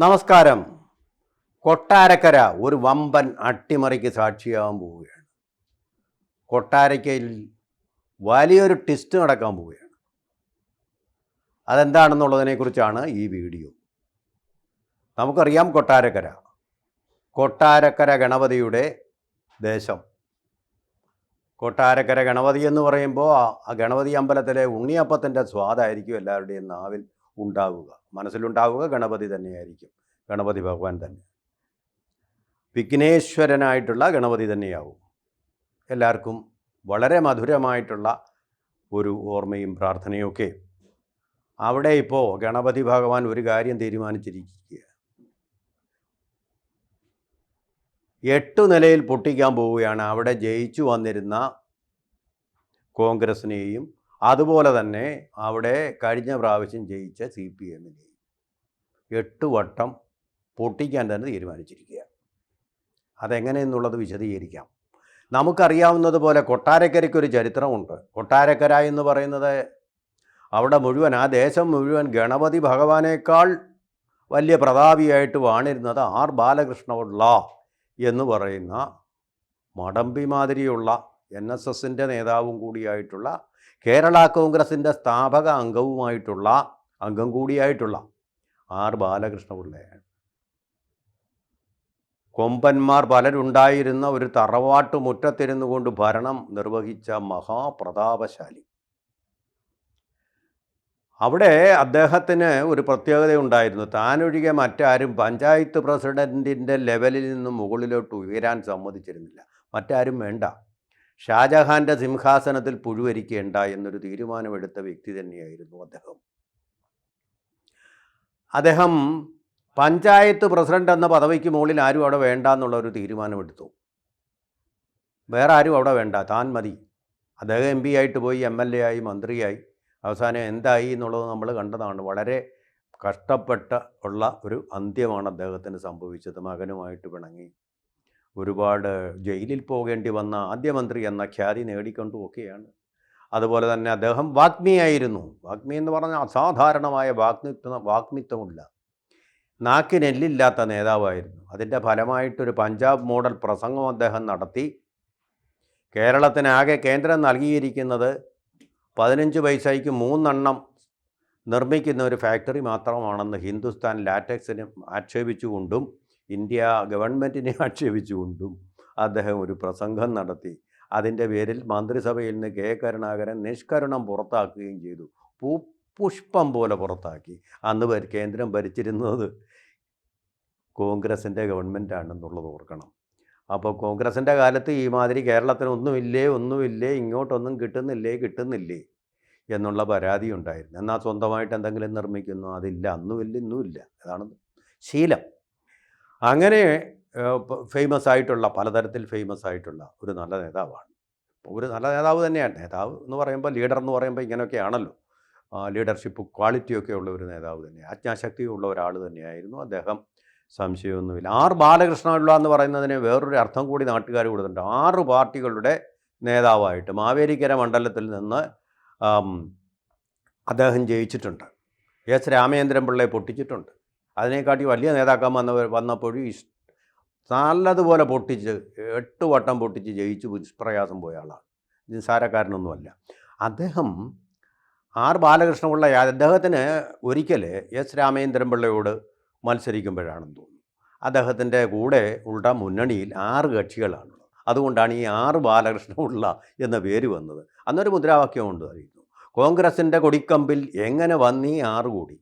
നമസ്കാരം. കൊട്ടാരക്കര ഒരു വമ്പൻ അട്ടിമറിക്ക് സാക്ഷിയാവാൻ പോവുകയാണ്. കൊട്ടാരക്കയിൽ വലിയൊരു ടെസ്റ്റ് നടക്കാൻ പോവുകയാണ്. അതെന്താണെന്നുള്ളതിനെക്കുറിച്ചാണ് ഈ വീഡിയോ. നമുക്കറിയാം കൊട്ടാരക്കര. കൊട്ടാരക്കര ഗണപതിയുടെ ദേശം. കൊട്ടാരക്കര ഗണപതി എന്ന് പറയുമ്പോൾ ആ ഗണപതി അമ്പലത്തിലെ ഉണ്ണിയപ്പത്തിന്റെ സ്വാദായിരിക്കും എല്ലാവരുടെയും നാവിൽ ഉണ്ടാവുക. മനസ്സിലുണ്ടാവുക ഗണപതി തന്നെയായിരിക്കും. ഗണപതി ഭഗവാൻ തന്നെ. വിഘ്നേശ്വരനായിട്ടുള്ള ഗണപതി തന്നെയാവും. എല്ലാവർക്കും വളരെ മധുരമായിട്ടുള്ള ഒരു ഓർമ്മയും പ്രാർത്ഥനയൊക്കെ അവിടെ ഇപ്പോൾ ഗണപതി ഭഗവാൻ ഒരു കാര്യം തീരുമാനിച്ചിരിക്കുക എട്ടു നിലയിൽ പൊട്ടിക്കാൻ പോവുകയാണ്. അവിടെ ജയിച്ചു വന്നിരുന്ന കോൺഗ്രസിനെയും അതുപോലെ തന്നെ അവിടെ കഴിഞ്ഞ പ്രാവശ്യം ജയിച്ച സി പി എമ്മിനെയും എട്ട് വട്ടം പൊട്ടിക്കാൻ തന്നെ തീരുമാനിച്ചിരിക്കുക. അതെങ്ങനെയെന്നുള്ളത് വിശദീകരിക്കാം. നമുക്കറിയാവുന്നത് പോലെ കൊട്ടാരക്കരയ്ക്കൊരു ചരിത്രമുണ്ട്. കൊട്ടാരക്കര എന്ന് പറയുന്നത് അവിടെ മുഴുവൻ ആ ദേശം മുഴുവൻ ഗണപതി ഭഗവാനേക്കാൾ വലിയ പ്രതാപിയായിട്ട് വാണിരുന്നത് ആർ ബാലകൃഷ്ണപിള്ള എന്ന് പറയുന്ന മടമ്പി മാതിരിയുള്ള എൻ എസ് എസിന്റെ നേതാവും കൂടിയായിട്ടുള്ള കേരള കോൺഗ്രസിന്റെ സ്ഥാപക അംഗവുമായിട്ടുള്ള അംഗം കൂടിയായിട്ടുള്ള ആർ ബാലകൃഷ്ണപിള്ളയാണ് കൊമ്പന്മാർ പലരുണ്ടായിരുന്ന ഒരു തറവാട്ട് മുറ്റത്തിരുന്നു കൊണ്ട് ഭരണം നിർവഹിച്ച മഹാപ്രതാപശാലി. അവിടെ അദ്ദേഹത്തിന് ഒരു പ്രത്യേകതയുണ്ടായിരുന്നു. താനൊഴികെ മറ്റാരും പഞ്ചായത്ത് പ്രസിഡന്റിന്റെ ലെവലിൽ നിന്ന് മുകളിലോട്ട് ഉയരാൻ സമ്മതിച്ചിരുന്നില്ല. മറ്റാരും വേണ്ട. ഷാജഹാന്റെ സിംഹാസനത്തിൽ പുഴുവരിക്കേണ്ട എന്നൊരു തീരുമാനമെടുത്ത വ്യക്തി തന്നെയായിരുന്നു അദ്ദേഹം. അദ്ദേഹം പഞ്ചായത്ത് പ്രസിഡന്റ് എന്ന പദവിക്ക് മുകളിൽ ആരും അവിടെ വേണ്ട എന്നുള്ള ഒരു തീരുമാനമെടുത്തു. വേറെ ആരും അവിടെ വേണ്ട താൻ മതി. അദ്ദേഹം എം പി ആയിട്ട് പോയി എം എൽ എ ആയി മന്ത്രിയായി. അവസാനം എന്തായി എന്നുള്ളത് നമ്മൾ കണ്ടതാണ്. വളരെ കഷ്ടപ്പെട്ട ഉള്ള ഒരു അന്ത്യമാണ് അദ്ദേഹത്തിന് സംഭവിച്ചത്. മകനുമായിട്ട് പിണങ്ങി. ഒരുപാട് ജയിലിൽ പോകേണ്ടി വന്ന ആദ്യമന്ത്രി എന്ന ഖ്യാതി നേടിക്കൊണ്ടുമൊക്കെയാണ്. അതുപോലെ തന്നെ അദ്ദേഹം വാഗ്മിയായിരുന്നു. വാഗ്മി എന്ന് പറഞ്ഞാൽ അസാധാരണമായ വാഗ്മിത്വ വാഗ്മിത്വമില്ല. നാക്കിനെല്ലില്ലാത്ത നേതാവായിരുന്നു. അതിന്റെ ഫലമായിട്ടൊരു പഞ്ചാബ് മോഡൽ പ്രസംഗം അദ്ദേഹം നടത്തി. കേരളത്തിനാകെ കേന്ദ്രം നൽകിയിരിക്കുന്നത് പതിനഞ്ച് പൈസയ്ക്ക് മൂന്നെണ്ണം നിർമ്മിക്കുന്ന ഒരു ഫാക്ടറി മാത്രമാണെന്ന് ഹിന്ദുസ്ഥാൻ ലാറ്റക്സിന് ആക്ഷേപിച്ചുകൊണ്ടും ഇന്ത്യ ഗവൺമെന്റിനെ ആക്ഷേപിച്ചുകൊണ്ടും അദ്ദേഹം ഒരു പ്രസംഗം നടത്തി. അതിന്റെ പേരിൽ മന്ത്രിസഭയിൽ നിന്ന് കെ. കരുണാകരൻ നിഷ്കരുണം പുറത്താക്കുകയും ചെയ്തു. പൂ പുഷ്പം പോലെ പുറത്താക്കി. അന്ന് കേന്ദ്രം ഭരിച്ചിരുന്നത് കോൺഗ്രസിന്റെ ഗവൺമെന്റാണെന്നുള്ളത് ഓർക്കണം. അപ്പോൾ കോൺഗ്രസിന്റെ കാലത്ത് ഈ മാതിരി കേരളത്തിന് ഒന്നുമില്ലേ ഒന്നുമില്ലേ ഇങ്ങോട്ടൊന്നും കിട്ടുന്നില്ലേ കിട്ടുന്നില്ലേ എന്നുള്ള പരാതി ഉണ്ടായിരുന്നു. എന്നാൽ സ്വന്തമായിട്ട് എന്തെങ്കിലും നിർമ്മിക്കുന്നു അതില്ല അന്നുമില്ല ഇന്നുമില്ല. അതാണ് ശീലം. അങ്ങനെ ഫേമസ് ആയിട്ടുള്ള പലതരത്തിൽ ഫേമസ് ആയിട്ടുള്ള ഒരു നല്ല നേതാവാണ്. ഒരു നല്ല നേതാവ് തന്നെയാണ്. നേതാവ് എന്ന് പറയുമ്പോൾ ലീഡർ എന്ന് പറയുമ്പോൾ ഇങ്ങനെയൊക്കെയാണല്ലോ ലീഡർഷിപ്പ് ക്വാളിറ്റിയൊക്കെ ഉള്ള ഒരു നേതാവ് തന്നെ. ആജ്ഞാശക്തിയുള്ള ഒരാൾ തന്നെയായിരുന്നു. അദ്ദേഹം സംശയമൊന്നുമില്ല. ആറ് ബാലകൃഷ്ണപിള്ള എന്ന് പറയുന്നതിന് വേറൊരു അർത്ഥം കൂടി നാട്ടുകാർ കൊടുത്തിട്ടുണ്ട്. ആറ് പാർട്ടികളുടെ നേതാവായിട്ട് മാവേലിക്കര മണ്ഡലത്തിൽ നിന്ന് അദ്ദേഹം ജയിച്ചിട്ടുണ്ട്. എസ് രാമചന്ദ്രൻ പിള്ളയെ പൊട്ടിച്ചിട്ടുണ്ട്. അതിനെക്കാട്ടി വലിയ നേതാക്കാൻ വന്നവർ വന്നപ്പോഴും നല്ലതുപോലെ പൊട്ടിച്ച് എട്ട് വട്ടം പൊട്ടിച്ച് ജയിച്ച് നിഷ്പ്രയാസം പോയ ആളാണ്. നിസ്സാരക്കാരനൊന്നുമല്ല. അദ്ദേഹം ആർ ബാലകൃഷ്ണപിള്ള അദ്ദേഹത്തിന് ഒരിക്കൽ എസ് രാമചന്ദ്രൻ പിള്ളയോട് മത്സരിക്കുമ്പോഴാണെന്ന് തോന്നുന്നു. അദ്ദേഹത്തിന്റെ കൂടെ ഉള്ള മുന്നണിയിൽ ആറ് കക്ഷികളാണുള്ളത് അതുകൊണ്ടാണ് ഈ ആറ് ബാലകൃഷ്ണപിള്ള എന്ന പേര് വന്നത്. അന്നൊരു മുദ്രാവാക്യം മുദ്രാവാക്യമുണ്ട് അറിയുന്നു. കോൺഗ്രസിന്റെ കൊടിക്കമ്പിൽ എങ്ങനെ വന്നീ ആറ് കോടി?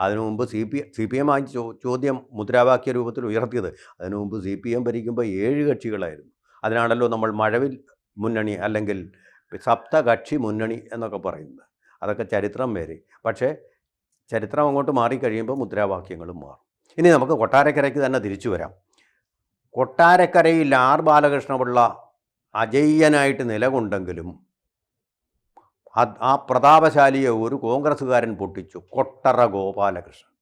അതിനു മുമ്പ് C P C P M ആ ചോദ്യം മുദ്രാവാക്യ രൂപത്തിൽ ഉയർത്തിയത്. അതിനു മുമ്പ് സി പി എം ഭരിക്കുമ്പോൾ ഏഴ് കക്ഷികളായിരുന്നു. അതിനാണല്ലോ നമ്മൾ മഴവിൽ മുന്നണി അല്ലെങ്കിൽ സപ്തകക്ഷി മുന്നണി എന്നൊക്കെ പറയുന്നത്. അതൊക്കെ ചരിത്രം വരെ പക്ഷേ ചരിത്രം അങ്ങോട്ട് മാറിക്കഴിയുമ്പോൾ മുദ്രാവാക്യങ്ങളും മാറും. ഇനി നമുക്ക് കൊട്ടാരക്കരയ്ക്ക് തന്നെ തിരിച്ചു വരാം. കൊട്ടാരക്കരയിൽ ആർ ബാലകൃഷ്ണപിള്ള അജയ്യനായിട്ട് നിലകൊണ്ടെങ്കിലും ആ പ്രതാപശാലിയെ ഒരു കോൺഗ്രസ്സുകാരൻ പൊട്ടിച്ചു. കൊട്ടറ ഗോപാലകൃഷ്ണൻ.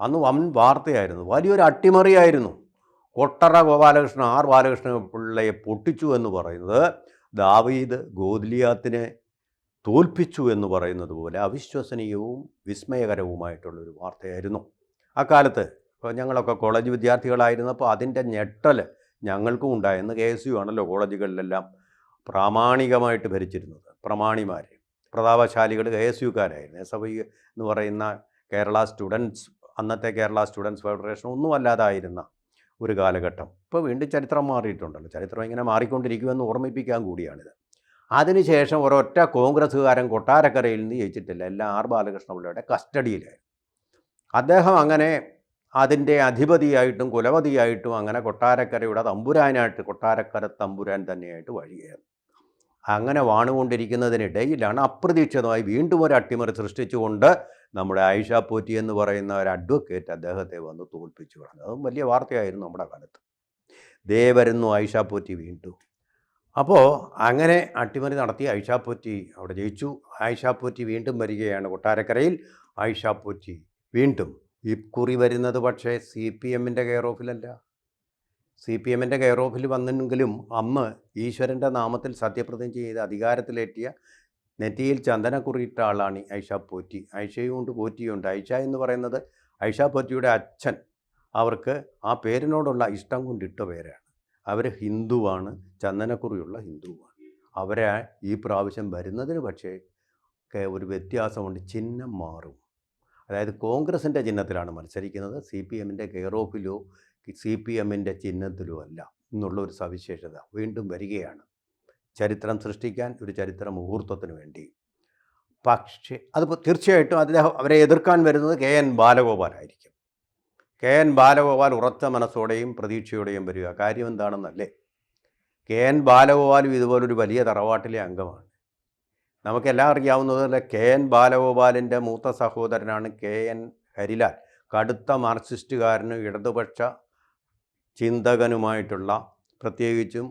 അന്ന് വൻ വാർത്തയായിരുന്നു. വലിയൊരു അട്ടിമറിയായിരുന്നു. കൊട്ടറ ഗോപാലകൃഷ്ണൻ ആർ ബാലകൃഷ്ണ പിള്ളയെ പൊട്ടിച്ചു എന്ന് പറയുന്നത് ദാവീദ് ഗോദ്ലിയാത്തിനെ തോൽപ്പിച്ചു എന്ന് പറയുന്നത് പോലെ അവിശ്വസനീയവും വിസ്മയകരവുമായിട്ടുള്ളൊരു വാർത്തയായിരുന്നു. അക്കാലത്ത് ഇപ്പോൾ ഞങ്ങളൊക്കെ കോളേജ് വിദ്യാർത്ഥികളായിരുന്നപ്പോൾ അതിന്റെ ഞെട്ടൽ ഞങ്ങൾക്കും ഉണ്ടായിരുന്നു കെ എസ് യു ആണല്ലോ കോളേജുകളിലെല്ലാം. പ്രാമാണികമായിട്ട് ഭരിച്ചിരുന്നത്. പ്രമാണിമാർ പ്രതാപശാലികൾ കെ എസ് യുക്കാരായിരുന്നു എസ് എഫ് ഐ എന്ന് പറയുന്ന കേരള സ്റ്റുഡൻസ് അന്നത്തെ കേരള സ്റ്റുഡൻസ് ഫെഡറേഷൻ ഒന്നുമല്ലാതായിരുന്ന ഒരു കാലഘട്ടം. ഇപ്പോൾ വീണ്ടും ചരിത്രം മാറിയിട്ടുണ്ടല്ലോ. ചരിത്രം ഇങ്ങനെ മാറിക്കൊണ്ടിരിക്കുമെന്ന് ഓർമ്മിപ്പിക്കാൻ കൂടിയാണിത്. അതിനുശേഷം ഒരൊറ്റ കോൺഗ്രസ്സുകാരൻ കൊട്ടാരക്കരയിൽ നിന്ന് ജയിച്ചിട്ടില്ല. എല്ലാം ആർ ബാലകൃഷ്ണപിള്ളയുടെ കസ്റ്റഡിയിലായിരുന്നു. അദ്ദേഹം അങ്ങനെ അതിന്റെ അധിപതിയായിട്ടും കുലപതിയായിട്ടും അങ്ങനെ കൊട്ടാരക്കരയുടെ തമ്പുരാനായിട്ട് കൊട്ടാരക്കര തമ്പുരാൻ തന്നെയായിട്ട് വഴിയായിരുന്നു അങ്ങനെ വാണുകൊണ്ടിരിക്കുന്നതിനിടയിലാണ് അപ്രതീക്ഷിതമായി വീണ്ടും ഒരു അട്ടിമറി സൃഷ്ടിച്ചുകൊണ്ട് നമ്മുടെ ആയിഷ പോറ്റി എന്ന് പറയുന്ന ഒരു അഡ്വക്കേറ്റ് അദ്ദേഹത്തെ വന്ന് തോൽപ്പിച്ചു കളഞ്ഞു. അതും വലിയ വാർത്തയായിരുന്നു നമ്മുടെ കാലത്ത്. ദേ വരുന്നു ആയിഷ പോറ്റി വീണ്ടും. അപ്പോൾ അങ്ങനെ അട്ടിമറി നടത്തി ആയിഷ പോറ്റി അവിടെ ജയിച്ചു. ആയിഷ പോറ്റി വീണ്ടും വരികയാണ് കൊട്ടാരക്കരയിൽ. ആയിഷ പോറ്റി വീണ്ടും ഈ കുറി വരുന്നത് പക്ഷേ സി പി എമ്മിന്റെ കെയർ ഓഫിലല്ല. സി പി എമ്മിന്റെ കെയർ ഓഫിൽ വന്നെങ്കിലും അമ്മ ഈശ്വരന്റെ നാമത്തിൽ സത്യപ്രതിജ്ഞ ചെയ്ത് അധികാരത്തിലേറ്റിയ നെറ്റിയിൽ ചന്ദന കുറിയിട്ട ആളാണ് ഐഷ പോറ്റി. ഐഷയുമുണ്ട് പോറ്റിയുണ്ട്. ഐഷ എന്ന് പറയുന്നത് ഐഷ പോറ്റിയുടെ അച്ഛൻ. അവർക്ക് ആ പേരിനോടുള്ള ഇഷ്ടം കൊണ്ടിട്ട പേരാണ്. അവർ ഹിന്ദുവാണ് ചന്ദനക്കുറിയുള്ള ഹിന്ദുവാണ്. അവരെ ഈ പ്രാവശ്യം വരുന്നതിന് പക്ഷേ ഒരു വ്യത്യാസമുണ്ട്. ചിഹ്നം മാറും. അതായത് കോൺഗ്രസിന്റെ ചിഹ്നത്തിലാണ് മത്സരിക്കുന്നത്. സി പി എമ്മിന്റെ കെയർ ഓഫിലോ സി പി എമ്മിന്റെ ചിഹ്നത്തിലോ അല്ല എന്നുള്ള ഒരു സവിശേഷത വീണ്ടും വരികയാണ്. ചരിത്രം സൃഷ്ടിക്കാൻ ഒരു ചരിത്ര മുഹൂർത്തത്തിന് വേണ്ടി. പക്ഷേ അത് തീർച്ചയായിട്ടും അദ്ദേഹം അവരെ എതിർക്കാൻ വരുന്നത് കെ എൻ ബാലഗോപാലായിരിക്കും കെ എൻ ബാലഗോപാൽ ഉറച്ച മനസ്സോടെയും പ്രതീക്ഷയോടെയും വരിക. കാര്യം എന്താണെന്നല്ലേ? കെ എൻ ബാലഗോപാലും ഇതുപോലൊരു വലിയ തറവാട്ടിലെ അംഗമാണ്. നമുക്കെല്ലാം അറിയാവുന്നതുപോലെ കെ എൻ ബാലഗോപാലിന്റെ മൂത്ത സഹോദരനാണ് കെ എൻ ഹരിലാൽ. കടുത്ത മാർക്സിസ്റ്റുകാരനും ഇടതുപക്ഷ ചിന്തകനുമായിട്ടുള്ള പ്രത്യേകിച്ചും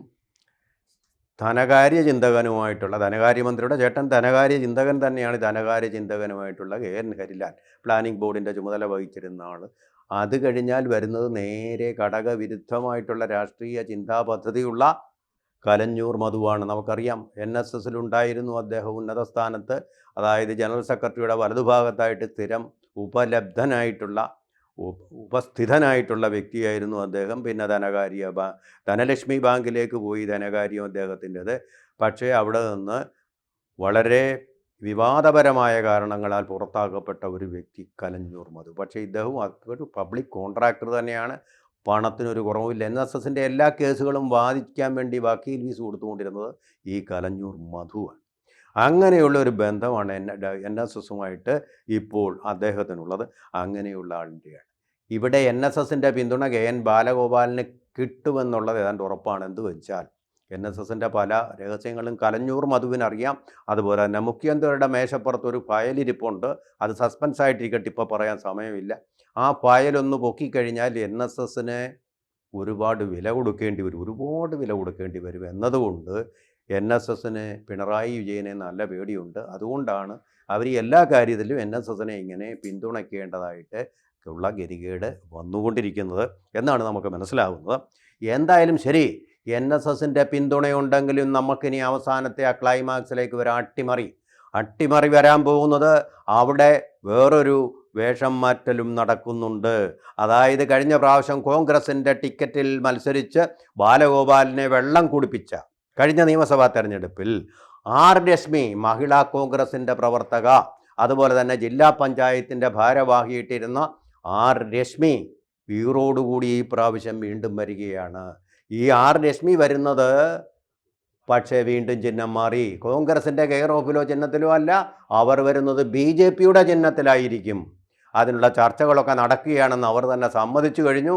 ധനകാര്യ ചിന്തകനുമായിട്ടുള്ള ധനകാര്യമന്ത്രിയുടെ ചേട്ടൻ ധനകാര്യ ചിന്തകൻ തന്നെയാണ് ധനകാര്യ ചിന്തകനുമായിട്ടുള്ള കെ എൻ ഹരിലാൽ. പ്ലാനിംഗ് ബോർഡിന്റെ ചുമതല വഹിച്ചിരുന്ന ആൾ അത് കഴിഞ്ഞാൽ വരുന്നത് നേരെ ഘടകവിരുദ്ധമായിട്ടുള്ള രാഷ്ട്രീയ ചിന്താ പദ്ധതിയുള്ള കലഞ്ഞൂർ മധുവാണ്. നമുക്കറിയാം എൻ എസ് എസിലുണ്ടായിരുന്നു അദ്ദേഹം ഉന്നത സ്ഥാനത്ത് അതായത് ജനറൽ സെക്രട്ടറിയുടെ വലതുഭാഗത്തായിട്ട് സ്ഥിരം ഉപലബ്ധനായിട്ടുള്ള ഉപ- ഉപസ്ഥിതനായിട്ടുള്ള വ്യക്തിയായിരുന്നു അദ്ദേഹം. പിന്നെ ധനകാര്യ ബാ ധനലക്ഷ്മി ബാങ്കിലേക്ക് പോയി ധനകാര്യം അദ്ദേഹത്തിന്റെത്. പക്ഷേ അവിടെ നിന്ന് വളരെ വിവാദപരമായ കാരണങ്ങളാൽ പുറത്താക്കപ്പെട്ട ഒരു വ്യക്തി കലഞ്ഞൂർ മധു. പക്ഷേ ഇദ്ദേഹം ഒരു പബ്ലിക് കോൺട്രാക്ടർ തന്നെയാണ്. പണത്തിനൊരു കുറവുമില്ല. എൻ എസ് എസിന്റെ എല്ലാ കേസുകളും വാദിക്കാൻ വേണ്ടി വക്കീൽ ഫീസ് കൊടുത്തുകൊണ്ടിരുന്നത് ഈ കലഞ്ഞൂർ മധുവാണ്. അങ്ങനെയുള്ള ഒരു ബന്ധമാണ് എൻ എൻ എസ് എസുമായിട്ട് ഇപ്പോൾ അദ്ദേഹത്തിനുള്ളത്. അങ്ങനെയുള്ള ആളിന്റെയാണ് ഇവിടെ എൻ എസ് എസിന്റെ പിന്തുണ കെ എൻ ബാലഗോപാലിന് കിട്ടുമെന്നുള്ളത് ഏതാണ്ട് ഉറപ്പാണ്. എന്ത് വെച്ചാൽ എൻ എസ് എസിന്റെ പല രഹസ്യങ്ങളും കലഞ്ഞൂർ മധുവിനറിയാം. അതുപോലെ തന്നെ മുഖ്യമന്ത്രിയുടെ മേശപ്പുറത്ത് ഒരു ഫയലിരിപ്പുണ്ട്. അത് സസ്പെൻസ് ആയിട്ടിരിക്കട്ടെ ഇപ്പോൾ പറയാൻ സമയമില്ല. ആ പായലൊന്ന് പൊക്കിക്കഴിഞ്ഞാൽ എൻ എസ് എസിന് ഒരുപാട് വില കൊടുക്കേണ്ടി വരും ഒരുപാട് വില കൊടുക്കേണ്ടി വരും. എന്നതുകൊണ്ട് എൻ എസ് എസിന് പിണറായി വിജയനെ നല്ല പേടിയുണ്ട്. അതുകൊണ്ടാണ് അവർ എല്ലാ കാര്യത്തിലും എൻ എസ് എസിനെ ഇങ്ങനെ പിന്തുണയ്ക്കേണ്ടതായിട്ട് ഉള്ള ഗതികേട് വന്നുകൊണ്ടിരിക്കുന്നത് എന്നാണ് നമുക്ക് മനസ്സിലാവുന്നത്. എന്തായാലും ശരി എൻ എസ് എസിന്റെ പിന്തുണയുണ്ടെങ്കിലും നമുക്കിനി അവസാനത്തെ ആ ക്ലൈമാക്സിലേക്ക് വരാം അട്ടിമറി. അട്ടിമറി വരാൻ പോകുന്നത് അവിടെ വേറൊരു വേഷം മാറ്റലും നടക്കുന്നുണ്ട്. അതായത് കഴിഞ്ഞ പ്രാവശ്യം കോൺഗ്രസിന്റെ ടിക്കറ്റിൽ മത്സരിച്ച് ബാലഗോപാലിനെ വെള്ളം കുടിപ്പിച്ച കഴിഞ്ഞ നിയമസഭാ തെരഞ്ഞെടുപ്പിൽ ആർ രശ്മി മഹിളാ കോൺഗ്രസിന്റെ പ്രവർത്തക അതുപോലെ തന്നെ ജില്ലാ പഞ്ചായത്തിന്റെ ഭാരവാഹിയിട്ടിരുന്ന ആർ രശ്മി വീറോടുകൂടി ഈ പ്രാവശ്യം വീണ്ടും വരികയാണ്. ഈ ആർ രശ്മി വരുന്നത് പക്ഷേ വീണ്ടും ചിഹ്നം മാറി. കോൺഗ്രസിന്റെ കെയർ ഓഫിലോ ചിഹ്നത്തിലോ അല്ല അവർ വരുന്നത് ബി ചിഹ്നത്തിലായിരിക്കും. അതിനുള്ള ചർച്ചകളൊക്കെ നടക്കുകയാണെന്ന് അവർ തന്നെ സമ്മതിച്ചു കഴിഞ്ഞു.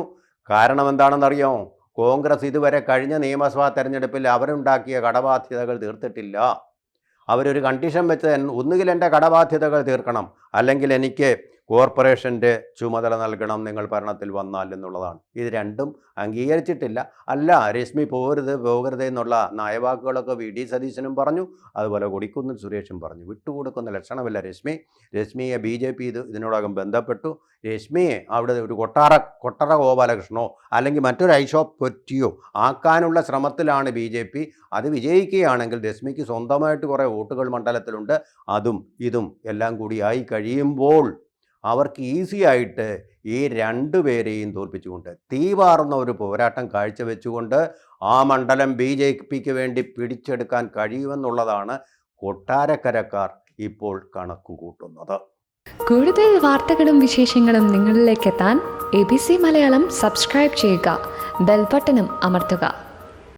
കാരണം എന്താണെന്നറിയോ? കോൺഗ്രസ് ഇതുവരെ കഴിഞ്ഞ നിയമസഭാ തെരഞ്ഞെടുപ്പിൽ അവരുണ്ടാക്കിയ കടബാധ്യതകൾ തീർത്തിട്ടില്ല. അവരൊരു കണ്ടീഷൻ വെച്ച് ഒന്നുകിൽ എന്റെ കടബാധ്യതകൾ തീർക്കണം അല്ലെങ്കിൽ എനിക്ക് കോർപ്പറേഷന്റെ ചുമതല നൽകണം നിങ്ങൾ ഭരണത്തിൽ വന്നാൽ എന്നുള്ളതാണ്. ഇത് രണ്ടും അംഗീകരിച്ചിട്ടില്ല. അല്ല രശ്മി പോകരുത് പോകരുത് എന്നുള്ള നയവാക്കുകളൊക്കെ വി. ഡി. സതീശനും പറഞ്ഞു. അതുപോലെ കൊടിക്കുന്നിൽ സുരേഷും പറഞ്ഞു. വിട്ടുകൊടുക്കുന്ന ലക്ഷണമില്ല രശ്മി. രശ്മിയെ ബി. ജെ. പി ഇത് ഇതിനോടകം ബന്ധപ്പെട്ടു. രശ്മിയെ അവിടെ ഒരു കൊട്ടാര കൊട്ടാര ഗോപാലകൃഷ്ണനോ അല്ലെങ്കിൽ മറ്റൊരു ഐഷോ പൊറ്റിയോ ആക്കാനുള്ള ശ്രമത്തിലാണ് ബി. ജെ. പി. അത് വിജയിക്കുകയാണെങ്കിൽ രശ്മിക്ക് സ്വന്തമായിട്ട് കുറേ വോട്ടുകൾ മണ്ഡലത്തിലുണ്ട്. അതും ഇതും എല്ലാം കൂടി ആയി കഴിയുമ്പോൾ അവർക്ക് ഈസി ആയിട്ട് ഈ രണ്ടു പേരെയും തോൽപ്പിച്ചുകൊണ്ട് തീവാർന്ന ഒരു പോരാട്ടം കാഴ്ചവെച്ചുകൊണ്ട് ആ മണ്ഡലം ബി ജെ പിക്ക് വേണ്ടി പിടിച്ചെടുക്കാൻ കഴിയുമെന്നുള്ളതാണ് കൊട്ടാരക്കരക്കാർ ഇപ്പോൾ കണക്കുകൂട്ടുന്നത് കൂടുതൽ വാർത്തകളും വിശേഷങ്ങളും നിങ്ങളിലേക്ക് എത്താൻ A B C Malayalam subscribe ചെയ്യുക ബെൽബട്ടനും അമർത്തുക.